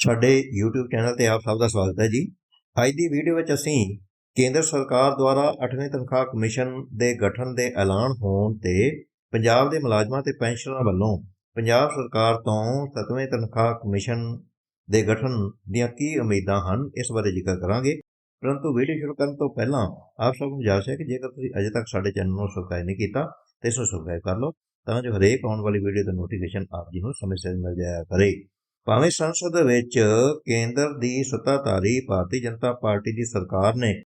ਸਾਡੇ YouTube channel ਤੇ ਆਪ ਸਭ ਦਾ ਸਵਾਗਤ ਹੈ ਜੀ। ਅੱਜ ਦੀ ਵੀਡੀਓ ਵਿੱਚ ਅਸੀਂ ਕੇਂਦਰ ਸਰਕਾਰ ਦੁਆਰਾ 8ਵੇਂ ਤਨਖਾਹ ਕਮਿਸ਼ਨ ਦੇ ਗਠਨ ਦੇ ਐਲਾਨ ਹੋਣ ਤੇ ਪੰਜਾਬ ਦੇ ਮੁਲਾਜ਼ਮਾਂ ਤੇ ਪੈਨਸ਼ਨਰਾਂ ਵੱਲੋਂ ਪੰਜਾਬ ਸਰਕਾਰ ਤੋਂ 7ਵੇਂ ਤਨਖਾਹ ਕਮਿਸ਼ਨ ਦੇ ਗਠਨ ਦੀਆਂ ਕੀ ਉਮੀਦਾਂ ਹਨ, ਇਸ ਬਾਰੇ ਜ਼ਿਕਰ ਕਰਾਂਗੇ। ਪਰੰਤੂ ਵੀਡੀਓ ਸ਼ੁਰੂ ਕਰਨ ਤੋਂ ਪਹਿਲਾਂ ਆਪ ਸਭ ਨੂੰ ਗੁਜ਼ਾਰਿਸ਼ ਹੈ ਕਿ ਜੇਕਰ ਤੁਸੀਂ ਅਜੇ ਤੱਕ ਸਾਡੇ ਚੈਨਲ ਨੂੰ ਸਬਸਕ੍ਰਾਈਬ ਨਹੀਂ ਕੀਤਾ, ਤਾਂ ਇਸ ਨੂੰ ਸਬਸਕ੍ਰਾਈਬ ਕਰ ਲਓ, ਤਾਂ ਜੋ ਹਰੇਕ ਆਉਣ ਵਾਲੀ ਵੀਡੀਓ ਦਾ ਨੋਟੀਫਿਕੇਸ਼ਨ ਆਪ ਜੀ ਨੂੰ ਸਮੇਂ ਸਿਰ ਮਿਲ ਜਾਇਆ ਕਰੇ। ਭਾਵੇਂ ਸੰਸਦ ਵਿੱਚ ਕੇਂਦਰ ਦੀ ਸੱਤਾਧਾਰੀ ਭਾਰਤੀ ਜਨਤਾ ਪਾਰਟੀ ਦੀ ਸਰਕਾਰ ਨੇ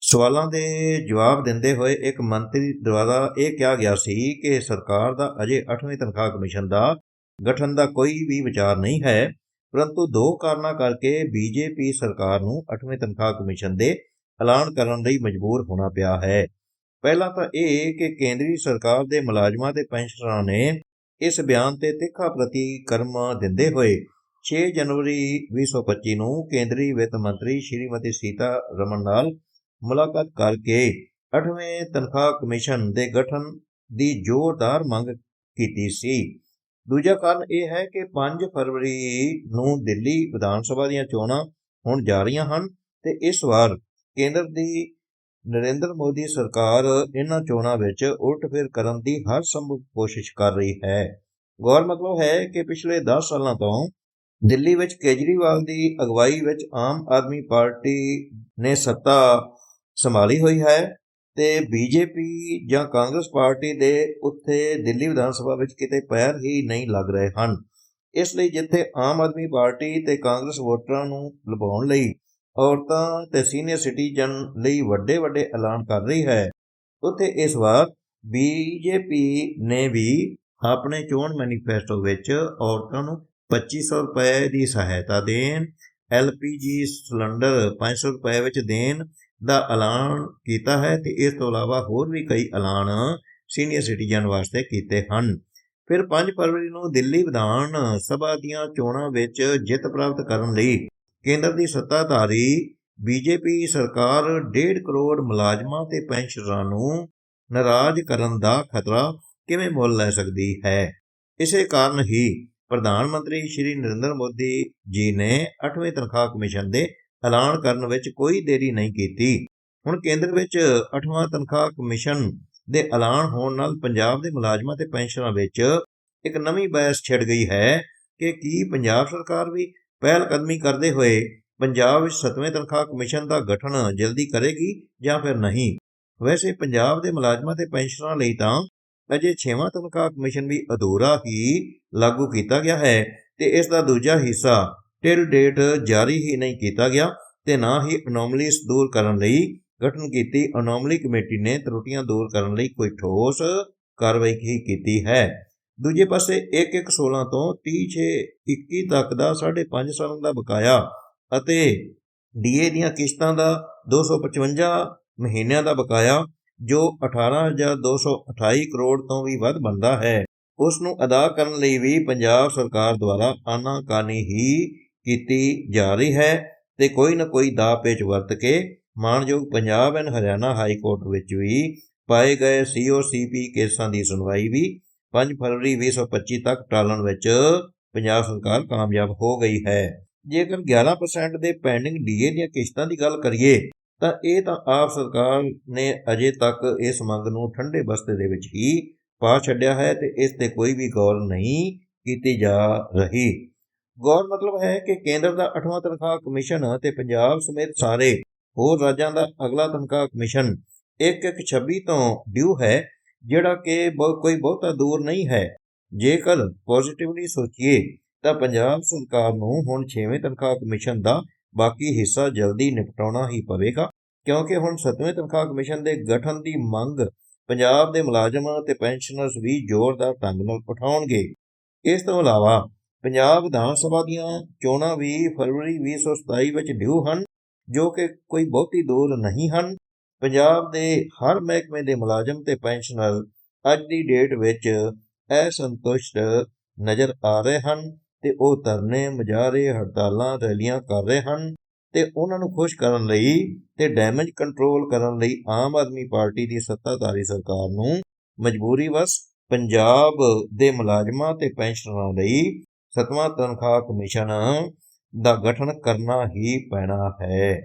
ਸਵਾਲਾਂ ਦੇ ਜਵਾਬ ਦਿੰਦੇ ਹੋਏ ਇੱਕ ਮੰਤਰੀ ਦੁਆਰਾ ਇਹ ਕਿਹਾ ਗਿਆ ਸੀ ਕਿ ਸਰਕਾਰ ਦਾ ਅਜੇ 8ਵੇਂ ਤਨਖਾਹ ਕਮਿਸ਼ਨ ਦਾ ਗਠਨ ਦਾ ਕੋਈ ਵੀ ਵਿਚਾਰ ਨਹੀਂ ਹੈ, ਪਰੰਤੂ ਦੋ ਕਾਰਨਾਂ ਕਰਕੇ ਬੀਜੇਪੀ ਸਰਕਾਰ ਨੂੰ 8ਵੇਂ ਤਨਖਾਹ ਕਮਿਸ਼ਨ ਦੇ ਐਲਾਨ ਕਰਨ ਲਈ ਮਜਬੂਰ ਹੋਣਾ ਪਿਆ ਹੈ। ਪਹਿਲਾਂ ਤਾਂ ਇਹ ਕਿ ਕੇਂਦਰੀ ਸਰਕਾਰ ਦੇ ਮੁਲਾਜ਼ਮਾਂ ਤੇ ਪੈਨਸ਼ਨਰਾਂ ਨੇ ਇਸ ਬਿਆਨ ਤੇ ਤਿੱਖਾ ਪ੍ਰਤੀਕਰਮ ਦਿੰਦੇ ਹੋਏ 6 ਜਨਵਰੀ 2025 ਨੂੰ ਕੇਂਦਰੀ ਵਿੱਤ ਮੰਤਰੀ ਸ਼੍ਰੀਮਤੀ ਸੀਤਾ ਰਮਨ ਨਾਲ ਮੁਲਾਕਾਤ ਕਰਕੇ 8ਵੇਂ ਤਨਖਾਹ ਕਮਿਸ਼ਨ ਦੇ ਗਠਨ ਦੀ ਜ਼ੋਰਦਾਰ ਮੰਗ ਕੀਤੀ ਸੀ। ਦੂਜਾ ਕਾਰਨ ਇਹ ਹੈ ਕਿ 5 ਫਰਵਰੀ ਨੂੰ ਦਿੱਲੀ ਵਿਧਾਨ ਸਭਾ ਦੀਆਂ ਚੋਣਾਂ ਹੋਣ ਜਾ ਰਹੀਆਂ ਹਨ ਤੇ ਇਸ ਵਾਰ ਕੇਂਦਰ ਦੀ ਨਰਿੰਦਰ ਮੋਦੀ ਸਰਕਾਰ ਇਹਨਾਂ ਚੋਣਾਂ ਵਿੱਚ ਉਲਟ-ਫੇਰ ਕਰਨ ਦੀ ਹਰ ਸੰਭਵ ਕੋਸ਼ਿਸ਼ ਕਰ ਰਹੀ ਹੈ। ਗੌਰ ਮਤਲਬ ਹੈ ਕਿ ਪਿਛਲੇ 10 ਸਾਲਾਂ ਤੋਂ ਦਿੱਲੀ ਵਿੱਚ ਕੇਜਰੀਵਾਲ ਦੀ ਅਗਵਾਈ ਵਿੱਚ ਆਮ ਆਦਮੀ ਪਾਰਟੀ ਨੇ ਸੱਤਾ ਸੰਭਾਲੀ ਹੋਈ ਹੈ ਤੇ ਬੀਜੇਪੀ ਜਾਂ ਕਾਂਗਰਸ ਪਾਰਟੀ ਦੇ ਉੱਥੇ ਦਿੱਲੀ ਵਿਧਾਨ ਸਭਾ ਵਿੱਚ ਕਿਤੇ ਪੈਰ ਹੀ ਨਹੀਂ ਲੱਗ ਰਹੇ ਹਨ। ਇਸ ਲਈ ਜਿੱਥੇ ਆਮ ਆਦਮੀ ਪਾਰਟੀ ਤੇ ਕਾਂਗਰਸ ਵੋਟਰਾਂ ਨੂੰ ਲੁਭਾਉਣ ਲਈ ਔਰਤਾਂ ਤੇ ਸੀਨੀਅਰ ਸਿਟੀਜ਼ਨ ਲਈ ਵੱਡੇ ਵੱਡੇ ਐਲਾਨ ਕਰ ਰਹੀ ਹੈ, ਉੱਥੇ ਇਸ ਵਾਰ ਬੀਜੇਪੀ ਨੇ ਵੀ ਆਪਣੇ ਚੋਣ ਮੈਨੀਫੈਸਟੋ ਵਿੱਚ ਔਰਤਾਂ ਨੂੰ 2500 ਰੁਪਏ ਦੀ ਸਹਾਇਤਾ ਦੇਣ, ਐਲਪੀਜੀ ਸਿਲੰਡਰ 500 ਰੁਪਏ ਵਿੱਚ ਦੇਣ ਦਾ ਐਲਾਨ ਕੀਤਾ ਹੈ ਤੇ ਇਸ ਤੋਂ ਇਲਾਵਾ ਹੋਰ ਵੀ ਕਈ ਐਲਾਨ ਸੀਨੀਅਰ ਸਿਟੀਜ਼ਨ ਵਾਸਤੇ ਕੀਤੇ ਹਨ। ਫਿਰ 5 ਫਰਵਰੀ ਨੂੰ ਦਿੱਲੀ ਵਿਧਾਨ ਸਭਾ ਦੀਆਂ ਚੋਣਾਂ ਵਿੱਚ ਜਿੱਤ ਪ੍ਰਾਪਤ ਕਰਨ ਲਈ ਕੇਂਦਰ ਦੀ ਸੱਤਾਧਾਰੀ ਬੀਜੇਪੀ ਸਰਕਾਰ 1.5 ਕਰੋੜ ਮੁਲਾਜ਼ਮਾਂ ਤੇ ਪੈਨਸ਼ਨਰਾਂ ਨੂੰ ਨਾਰਾਜ਼ ਕਰਨ ਦਾ ਖਤਰਾ ਕਿਵੇਂ ਮੁੱਲ ਲੈ ਸਕਦੀ ਹੈ? ਇਸੇ ਕਾਰਨ ਹੀ ਪ੍ਰਧਾਨ ਮੰਤਰੀ ਸ਼੍ਰੀ ਨਰਿੰਦਰ ਮੋਦੀ ਜੀ ਨੇ 8ਵੇਂ ਤਨਖਾਹ ਕਮਿਸ਼ਨ ਦੇ ਐਲਾਨ ਕਰਨ ਵਿੱਚ ਕੋਈ ਦੇਰੀ ਨਹੀਂ ਕੀਤੀ। ਹੁਣ ਕੇਂਦਰ ਵਿੱਚ 8ਵਾਂ ਤਨਖਾਹ ਕਮਿਸ਼ਨ ਦੇ ਐਲਾਨ ਹੋਣ ਨਾਲ ਪੰਜਾਬ ਦੇ ਮੁਲਾਜ਼ਮਾਂ ਤੇ ਪੈਨਸ਼ਨਰਾਂ ਵਿੱਚ ਇੱਕ ਨਵੀਂ ਬਹਿਸ ਛਿੜ ਗਈ ਹੈ ਕਿ ਕੀ ਪੰਜਾਬ ਸਰਕਾਰ ਵੀ ਪਹਿਲ ਕਦਮੀ ਕਰਦੇ ਹੋਏ ਪੰਜਾਬ ਵਿੱਚ 7ਵੇਂ ਤਨਖਾਹ ਕਮਿਸ਼ਨ ਦਾ ਗਠਨ ਜਲਦੀ ਕਰੇਗੀ ਜਾਂ ਫਿਰ ਨਹੀਂ? ਵੈਸੇ ਪੰਜਾਬ ਦੇ ਮੁਲਾਜ਼ਮਾਂ ਤੇ ਪੈਨਸ਼ਨਰਾਂ ਲਈ ਤਾਂ ਅਜੇ 6ਵਾਂ ਤਨਖਾਹ ਕਮਿਸ਼ਨ ਵੀ ਅਧੂਰਾ ਹੀ ਲਾਗੂ ਕੀਤਾ ਗਿਆ ਹੈ ਤੇ ਇਸ ਦਾ ਦੂਜਾ ਹਿੱਸਾ ਟਿਲ ਡੇਟ ਜਾਰੀ ਹੀ ਨਹੀਂ ਕੀਤਾ ਗਿਆ ਤੇ ਨਾ ਹੀ ਅਨੋਮਲੀਸ ਦੂਰ ਕਰਨ ਲਈ ਗਠਨ ਕੀਤੀ ਅਨੋਮਲੀ ਕਮੇਟੀ ਨੇ ਤਰੁੱਟੀਆਂ ਦੂਰ ਕਰਨ ਲਈ ਕੋਈ ਠੋਸ ਕਾਰਵਾਈ ਹੀ ਕੀਤੀ ਹੈ। ਦੂਜੇ ਪਾਸੇ 1-1-16 ਤੋਂ 30-6-21 ਤੱਕ ਦਾ 5.5 ਸਾਲਾਂ ਦਾ ਬਕਾਇਆ ਅਤੇ ਡੀਏ ਦੀਆਂ ਕਿਸ਼ਤਾਂ ਦਾ 255 ਮਹੀਨਿਆਂ ਦਾ ਬਕਾਇਆ ਜੋ 18228 ਕਰੋੜ ਤੋਂ ਵੀ ਵੱਧ ਬਣਦਾ ਹੈ ਉਸ ਨੂੰ ਅਦਾ ਕਰਨ ਲਈ ਵੀ ਪੰਜਾਬ ਸਰਕਾਰ ਦੁਆਰਾ ਆਨਾਕਾਨੀ ਹੀ ਕੀਤੀ ਜਾ ਰਹੀ ਹੈ ਤੇ ਕੋਈ ਨਾ ਕੋਈ ਦਾ ਪੇਚ ਵਰਤ ਕੇ ਮਾਨਯੋਗ Punjab and Haryana high court ਵਿੱਚ ਵੀ ਪਾਏ ਗਏ ਸੀਓਸੀਪੀ ਕੇਸਾਂ ਦੀ ਸੁਣਵਾਈ ਵੀ 5 ਫਰਵਰੀ 2025 ਤੱਕ ਟਾਲਣ ਵਿੱਚ ਪੰਜਾਬ ਸਰਕਾਰ ਕਾਮਯਾਬ ਹੋ ਗਈ ਹੈ। ਜੇਕਰ 11% ਦੇ ਪੈਂਡਿੰਗ ਡੀਏ ਦੀਆਂ ਕਿਸ਼ਤਾਂ ਦੀ ਗੱਲ ਕਰੀਏ ਤਾਂ ਇਹ ਤਾਂ ਆਪ ਸਰਕਾਰ ਨੇ ਅਜੇ ਤੱਕ ਇਸ ਮੰਗ ਨੂੰ ਠੰਡੇ ਬਸਤੇ ਦੇ ਵਿੱਚ ਹੀ ਪਾ ਛੱਡਿਆ ਹੈ ਤੇ ਇਸ ਤੇ ਕੋਈ ਵੀ ਗੌਰ ਨਹੀਂ ਕੀਤੀ ਜਾ ਰਹੀ। ਗੌਰ ਮਤਲਬ ਹੈ ਕਿ ਕੇਂਦਰ ਦਾ 8ਵਾਂ ਤਨਖਾਹ ਕਮਿਸ਼ਨ ਤੇ ਪੰਜਾਬ ਸਮੇਤ ਸਾਰੇ ਹੋਰ ਰਾਜਾਂ ਦਾ ਅਗਲਾ ਤਨਖਾਹ ਕਮਿਸ਼ਨ 1-1-26 ਤੋਂ ਡਿਊ ਹੈ, ਜਿਹੜਾ ਕਿ ਕੋਈ ਬਹੁਤਾ ਦੂਰ ਨਹੀਂ ਹੈ। ਜੇਕਰ ਪੋਜ਼ਿਟਿਵਲੀ ਸੋਚੀਏ ਤਾਂ ਪੰਜਾਬ ਸਰਕਾਰ ਨੂੰ ਹੁਣ 6ਵੇਂ ਤਨਖਾਹ ਕਮਿਸ਼ਨ ਦਾ ਬਾਕੀ ਹਿੱਸਾ ਜਲਦੀ ਨਿਪਟਾਉਣਾ ਹੀ ਪਵੇਗਾ, ਕਿਉਂਕਿ ਹੁਣ 7ਵੇਂ ਤਨਖਾਹ ਕਮਿਸ਼ਨ ਦੇ ਗਠਨ ਦੀ ਮੰਗ ਪੰਜਾਬ ਦੇ ਮੁਲਾਜ਼ਮਾਂ ਤੇ ਪੈਨਸ਼ਨਰਸ ਵੀ ਜ਼ੋਰਦਾਰ ਢੰਗ ਨਾਲ ਉਠਾਉਣਗੇ। ਇਸ ਤੋਂ ਇਲਾਵਾ ਪੰਜਾਬ ਵਿਧਾਨ ਸਭਾ ਦੀਆਂ ਚੋਣਾਂ ਵੀ ਫਰਵਰੀ 2027 ਵਿੱਚ ਡਿਊ ਹਨ, ਜੋ ਕਿ ਕੋਈ ਬਹੁਤੀ ਦੂਰ ਨਹੀਂ ਹਨ। ਪੰਜਾਬ ਦੇ ਹਰ ਮਹਿਕਮੇ ਦੇ ਮੁਲਾਜ਼ਮ ਤੇ ਪੈਨਸ਼ਨਰ ਅੱਜ ਦੀ ਡੇਟ ਵਿੱਚ ਅਸੰਤੁਸ਼ਟ ਨਜ਼ਰ ਆ ਰਹੇ ਹਨ। ਤੇ ਉਹ ਧਰਨੇ, ਮੁਜ਼ਾਹਰੇ, ਹੜਤਾਲਾਂ, ਰੈਲੀਆਂ ਕਰ ਰਹੇ ਹਨ ਤੇ ਉਹਨਾਂ ਨੂੰ ਖੁਸ਼ ਕਰਨ ਲਈ ਤੇ ਡੈਮੇਜ ਕੰਟਰੋਲ ਕਰਨ ਲਈ ਆਮ ਆਦਮੀ ਪਾਰਟੀ ਦੀ ਸੱਤਾਧਾਰੀ ਸਰਕਾਰ ਨੂੰ ਮਜਬੂਰੀ ਵਸ ਪੰਜਾਬ ਦੇ ਮੁਲਾਜ਼ਮਾਂ ਤੇ ਪੈਨਸ਼ਨਰਾਂ ਲਈ ਸਤਵਾਂ ਤਨਖਾਹ ਕਮਿਸ਼ਨ ਦਾ ਗਠਨ ਕਰਨਾ ਹੀ ਪੈਣਾ ਹੈ।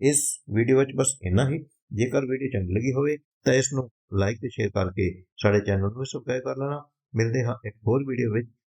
ਇਸ ਵੀਡੀਓ ਵਿੱਚ ਬਸ ਇੰਨਾ ਹੀ। ਜੇਕਰ ਵੀਡੀਓ ਚੰਗੀ ਲੱਗੀ ਹੋਵੇ ਤਾਂ ਇਸ ਨੂੰ ਲਾਈਕ ਤੇ ਸ਼ੇਅਰ ਕਰਕੇ ਸਾਡੇ ਚੈਨਲ ਨੂੰ ਸਬਸਕ੍ਰਾਈਬ ਕਰ ਲੈਣਾ। ਮਿਲਦੇ ਹਾਂ ਇੱਕ ਹੋਰ ਵੀਡੀਓ ਵਿੱਚ।